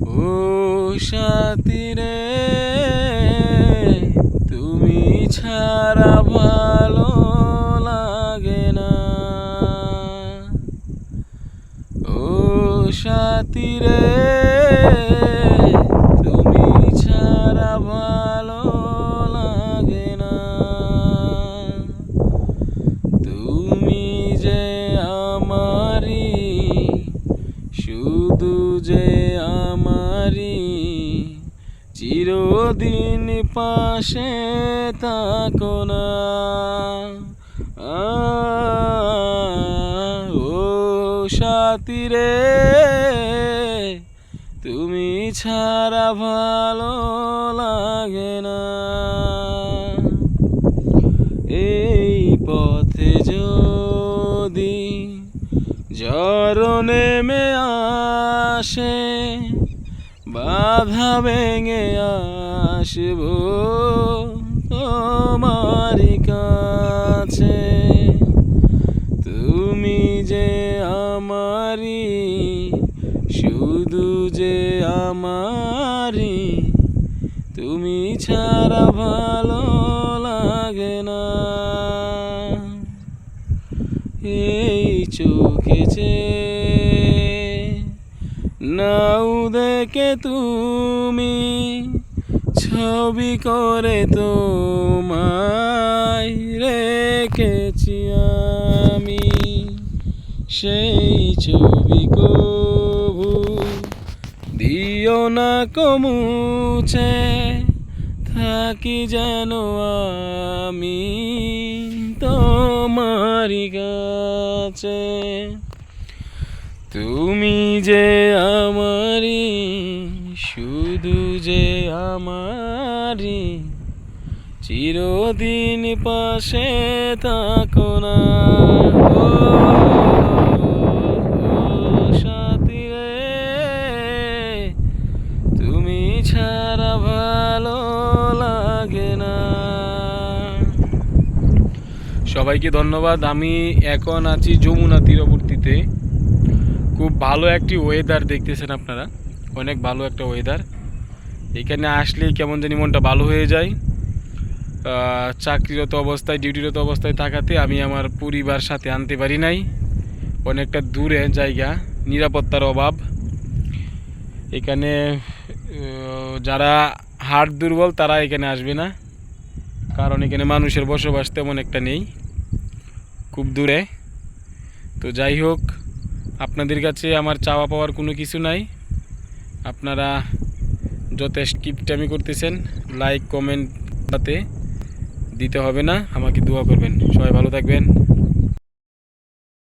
ও সাথী রে তুমি ছাড়া ভালো লাগে না। ও সাথী রে তুমি ছাড়া ভালো লাগে না। তুমি যে আমারি শুধু যে আমারি চিরদিন পাশে থাকো না। ও সাথী রে তুমি ছাড়া ভালো লাগে না। এই পথে যদি জ্বর নেমে আসে বাধা ভেঙে আসব তোমার কাছে। তুমি যে আমারি, শুধু যে আমারি, তুমি ছাড়া ভালো লাগে না। এই চোখে নাও দেখে তুমি ছবি করে তোমায় রেখেছি আমি। সেই ছবি কবু দিও না কমুছে থাকি যেন আমি তোমারি কাছে। তুমি যে আমারি, শুধু যে আমারি, চিরদিন পাশে থাকো না। সাথী তুমি ছাড়া ভালো লাগে না। সবাইকে ধন্যবাদ। আমি এখন আছি যমুনা তীরবর্তীতে। খুব ভালো একটি ওয়েদার দেখতেছেন আপনারা। অনেক ভালো একটা ওয়েদার এখানে আসলে কেমন জানি মনটা ভালো হয়ে যায়। চাকরিরত অবস্থায় ডিউটিরত অবস্থায় থাকাতে আমি আমার পরিবার সাথে আনতে পারি নাই। অনেকটা দূরে জায়গা, নিরাপত্তার অভাব। এখানে যারা হাড় দুর্বল, তারা এখানে আসবে না। কারণ এখানে মানুষের বসবাস তেমন একটা নেই। খুব দূরে। তো যাই হোক আপনাদের কাছে আমার চাওয়া পাওয়ার কোনো কিছু নাই। আপনারা যথেষ্ট কিপটামি করতেছেন। লাইক কমেন্ট দিতে হবে না। আমাকে দোয়া করবেন। সবাই ভালো থাকবেন।